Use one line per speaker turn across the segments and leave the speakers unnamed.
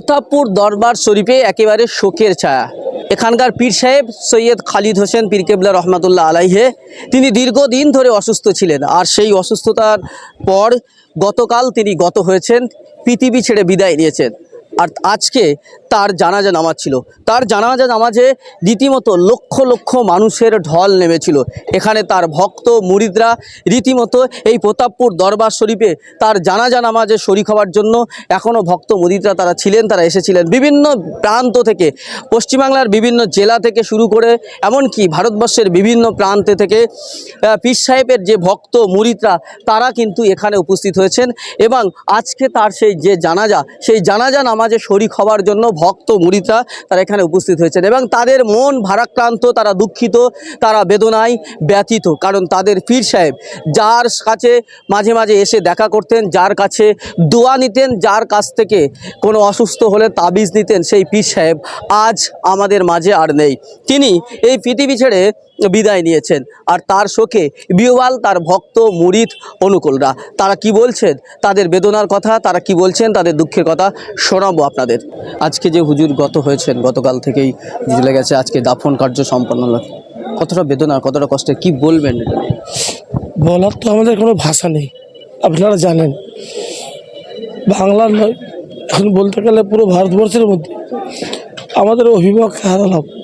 প্রতাপপুর দরবার শরীফে একেবারে শোকের ছায়া। এখানকার পীর সাহেব সৈয়দ খালিদ হোসেন পীর কেবলা রহমাতুল্লাহ আলাইহে, তিনি দীর্ঘদিন ধরে অসুস্থ ছিলেন আর সেই অসুস্থতার পর গতকাল তিনি গত হয়েছেন, পৃথিবী ছেড়ে বিদায় নিয়েছেন। আর আজকে তার জানাজা নামাজ ছিল তার জানাজা নামাজে রীতিমতো লক্ষ লক্ষ মানুষের ঢল নেমেছিল। এখানে তার ভক্ত, মুরিদরা রীতিমতো এই প্রতাপপুর দরবার শরীফে তার জানাজা নামাজে শরিক হওয়ার জন্য এখনও ভক্ত, মুরিদরা তারা ছিলেন, তারা এসেছিলেন। বিভিন্ন প্রান্ত থেকে, পশ্চিমবাংলার বিভিন্ন জেলা থেকে শুরু করে, এমনকি ভারতবর্ষের বিভিন্ন প্রান্তে থেকে পীর সাহেবের যে ভক্ত, মুরিদরা, তারা কিন্তু এখানে উপস্থিত হয়েছেন এবং আজকে তার সেই যে জানাজা, সেই জানাজা নামাজে শরিক হওয়ার জন্য ভক্ত মুরিদরা তারা এখানে উপস্থিত হয়েছেন এবং তাদের মন ভারাক্রান্ত, তারা দুঃখিত, তারা বেদনায় ব্যথিত। কারণ তাদের পীর সাহেব যার কাছে মাঝে মাঝে এসে দেখা করতেন, যার কাছে দোয়া নিতেন, যার কাছ থেকে কোনো অসুস্থ হলে তাবিজ নিতেন, সেই পীর সাহেব আজ আমাদের মাঝে আর নেই। তিনি এই পৃথিবী ছেড়ে বিদায় নিয়েছেন। আর তার শোকে বিহবাল তার ভক্ত, মুরিদ, অনুকূলরা, তারা কি বলছেন? তাদের বেদনার কথা, তারা কি বলছেন? তাদের দুঃখের কথা শোনাবো আপনাদের। আজকে যে হুজুর গত হয়েছেন, গতকাল থেকেই চলে গেছে, আজকে দাফন কার্য সম্পন্ন হলো। কতটা বেদনা কতটা কষ্টে কি বলবেন এটা
বলার তো আমাদের কোনো ভাষা নেই। আপনারা জানেন। বাংলার নয়, এখন বলতে গেলে পুরো ভারতবর্ষের মধ্যে। আমাদের অভিভাবককে হারালাম।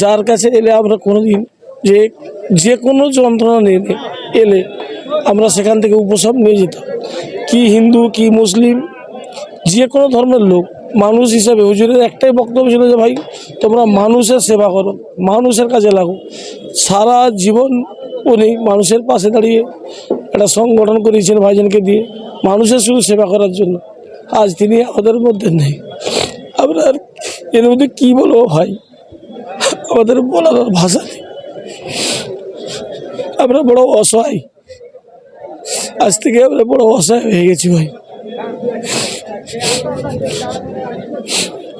যার কাছে এলে আমরা কোনোদিন যে যে কোনো যন্ত্রণা নিয়ে এলে আমরা সেখান থেকে উপশম নিয়ে যেতাম। কি হিন্দু, কি মুসলিম, যে কোনো ধর্মের লোক, মানুষ হিসাবে হুজুরের একটাই বক্তব্য ছিল যে, ভাই, তোমরা মানুষের সেবা করো, মানুষের কাজে লাগো। সারা জীবন উনি মানুষের পাশে দাঁড়িয়ে একটা সংগঠন করিয়েছেন ভাইজানকে দিয়ে, মানুষের শুধু সেবা করার জন্য। আজ তিনি আমাদের মধ্যে নেই। আর এর মধ্যে কী বলব ভাই? আমাদের বলার ভাষা নেই। আমরা বড় অসহায়। আজ থেকে আমরা বড় অসহায় হয়ে গেছি ভাই।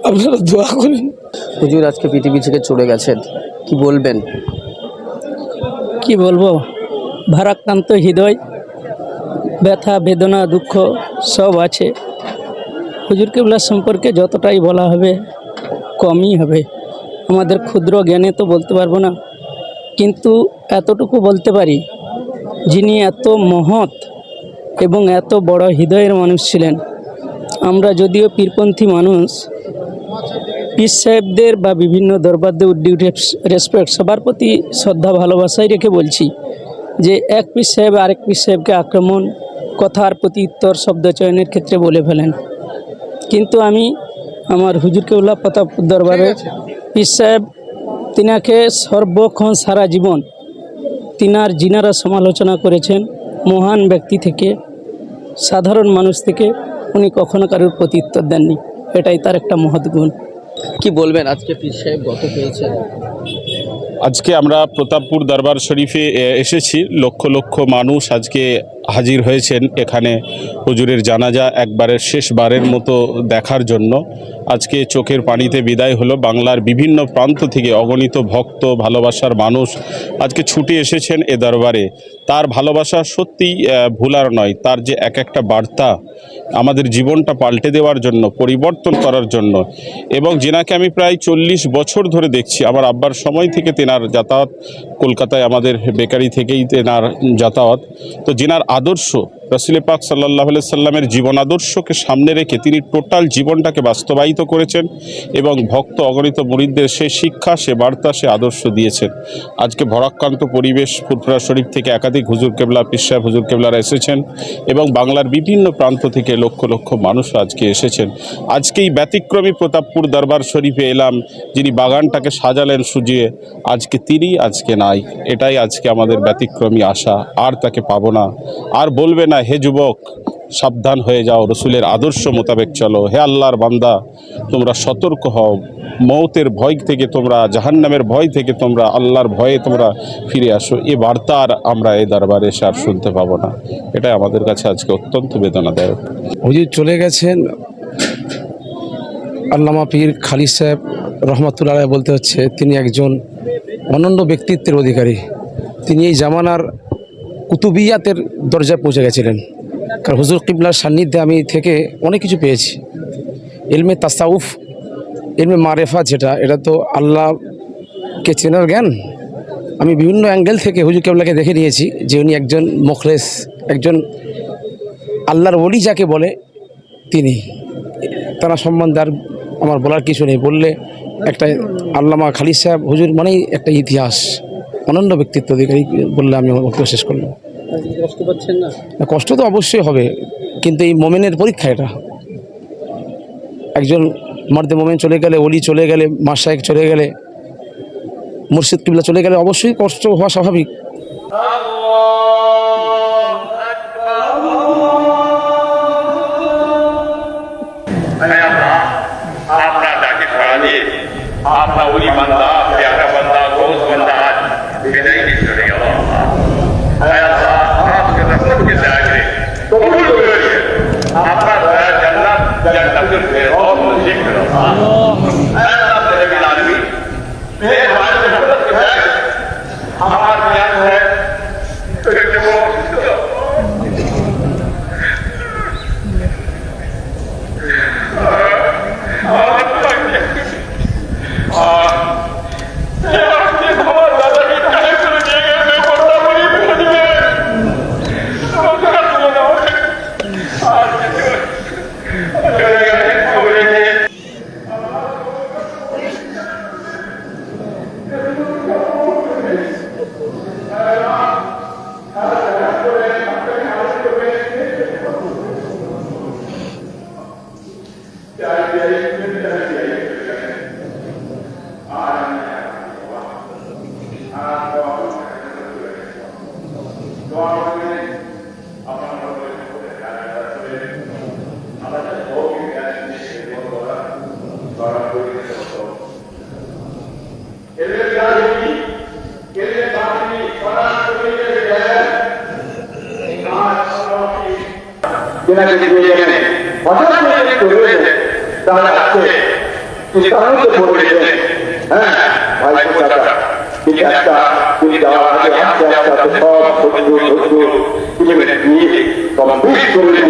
আপনারা দোয়া করেন।
হুজুর আজকে পৃথিবী থেকে চলে গেছেন। কি বলবেন?
কি বলব? ভারাক্রান্ত হৃদয় ব্যথা বেদনা দুঃখ সব আছে। হুজুর কেবলার সম্পর্কে যতটাই বলা হবে কমই হবে। আমাদের ক্ষুদ্র জ্ঞানে তো বলতে পারব না। কিন্তু এতটুকু বলতে পারি, যিনি এত মহৎ এবং এত বড় হৃদয়ের মানুষ ছিলেন, আমরা যদিও পীরপন্থী মানুষ, পীর সাহেবদের বা বিভিন্ন দরবারদের ডিউটি রেসপেক্ট সবার প্রতি শ্রদ্ধা, ভালোবাসাই রেখে বলছি যে এক পীর সাহেব আরেক পীর সাহেবকে আক্রমণ, কথার প্রতি উত্তর, শব্দ চয়নের ক্ষেত্রে বলে ফেলেন। কিন্তু আমি আমার হুজুর কেউল্লা প্রতাপ দরবারে পীর সাহেব তিনাকে সর্বক্ষণ সারা জীবন তিনার জিনারা সমালোচনা করেছেন মহান ব্যক্তি থেকে সাধারণ মানুষ থেকে উনি কখনো কারোর প্রতি উত্তর দেননি। এটাই তার একটা মহৎ গুণ।
কি বলবেন আজকে পীর সাহেব গত হয়েছেন
আজকে আমরা প্রতাপপুর দরবার শরীফে এসেছি। লক্ষ লক্ষ মানুষ আজকে হাজির হয়েছেন এখানে হুজুরের জানাজা একবারের শেষবারের মতো দেখার জন্য। আজকে চোখের পানিতে বিদায় হলো বাংলার বিভিন্ন প্রান্ত থেকে অগণিত ভক্ত, ভালোবাসার মানুষ আজকে ছুটে এসেছেন এ দরবারে। তার ভালোবাসা সত্যিই ভুলার নয়, তার যে এক একটা বার্তা আমাদের জীবনটা পাল্টে দেওয়ার জন্য, পরিবর্তন করার জন্য। এবং যেনাকে আমি প্রায় চল্লিশ বছর ধরে দেখছি, আমার আব্বার সময় থেকে তেনার যাতায়াত কলকাতায় আমাদের বেকারি থেকেই তেনার যাতায়াত। তো যেনার আদর্শ। রসুল পাক সাল্লাহ সাল্লামের জীবন আদর্শকে সামনে রেখে তিনি টোটাল জীবনটাকে বাস্তবায়িত করেছেন এবং ভক্ত অগণিত মুরিদদের সে শিক্ষা, সে বার্তা, সে আদর্শ দিয়েছেন। আজকে ভরাক্রান্ত পরিবেশ ফুরফুরা শরীফ থেকে একাধিক হুজুর কেবলা পিসাব হুজুর কেবলারা এসেছেন এবং বাংলার বিভিন্ন প্রান্ত থেকে লক্ষ লক্ষ মানুষ আজকে এসেছেন। আজকেই ব্যতিক্রমী প্রতাপপুর দরবার শরীফে এলাম, যিনি বাগানটাকে সাজালেন সুজিয়ে। আজকে তিনি, আজকে নাই। এটাই আজকে আমাদের ব্যতিক্রমী আশা। আর তাকে পাবো না। আর বলবে না হে যুবক, সাবধান হয়ে যাও, রসুলের আদর্শ মোতাবেক চলো। হে আল্লাহর বান্দা, তোমরা সতর্ক হও। মৌতের ভয় থেকে তোমরা, জাহান্নামের ভয় থেকে তোমরা, আল্লাহর ভয়ে তোমরা ফিরে আসো। এ বার্তা আর আমরা এই দরবারে এসে আর শুনতে পাবো না। এটাই আমাদের কাছে আজকে অত্যন্ত বেদনাদায়ক।
হুজুর চলে গেছেন আল্লামা পীর খালিদ সাহেব রহমতুল্লাহ বলতে হচ্ছে, তিনি একজন অনন্য ব্যক্তিত্বের অধিকারী। তিনি এই জামানার কুতুবিয়াতের দরজায় পৌঁছে গেছিলেন। কারণ হুজুর কিবলার সান্নিধ্যে আমি থেকে অনেক কিছু পেয়েছি। এলমে তাসাউফ এলমে মারেফা যেটা, এটা তো আল্লাহকে চেনার জ্ঞান। আমি বিভিন্ন অ্যাঙ্গেল থেকে হুজুর কেবলাকে দেখে নিয়েছি যে উনি একজন মুখলেস, একজন আল্লাহর ওলি যাকে বলে তিনি। তারা সম্বন্ধে আর আমার বলার কিছু নেই। বললে একটা আল্লামা খালিদ সাহেব, হুজুর মানেই একটা ইতিহাস। অনন্য ব্যক্তিত্ব অধিকারী বললে আমি আমার বক্তব্য শেষ করলাম
কষ্ট পাচ্ছেন না?
না, কষ্ট তো অবশ্যই হবে কিন্তু এই মোমেনের পরীক্ষা এটা। একজন মর্দে মোমেন চলে গেলে অলি চলে গেলে মাসায়েক চলে গেলে মুর্শিদ কিবলা চলে গেলে অবশ্যই কষ্ট হওয়া স্বাভাবিক।
لفظ ہے غوث ذکر اللہ رب العالمین میرے حال میں যেনাকে দিয়ে এখানে হঠাৎ করে যদি চলে এসে তাহলে আজকে তিনি তাড়াতে পড়েছেন হ্যাঁ ভাই চাচা তিনি একটা তিনি যাওয়ার আগে আস্তে আস্তে আস্তে সব নিয়ে কমপ্লিট করে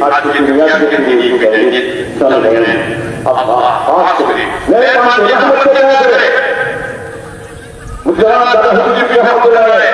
পাঁচ করে মেরে পাঁচ করে মুসলমান দাদা হুজুর রহমতুল্লাহ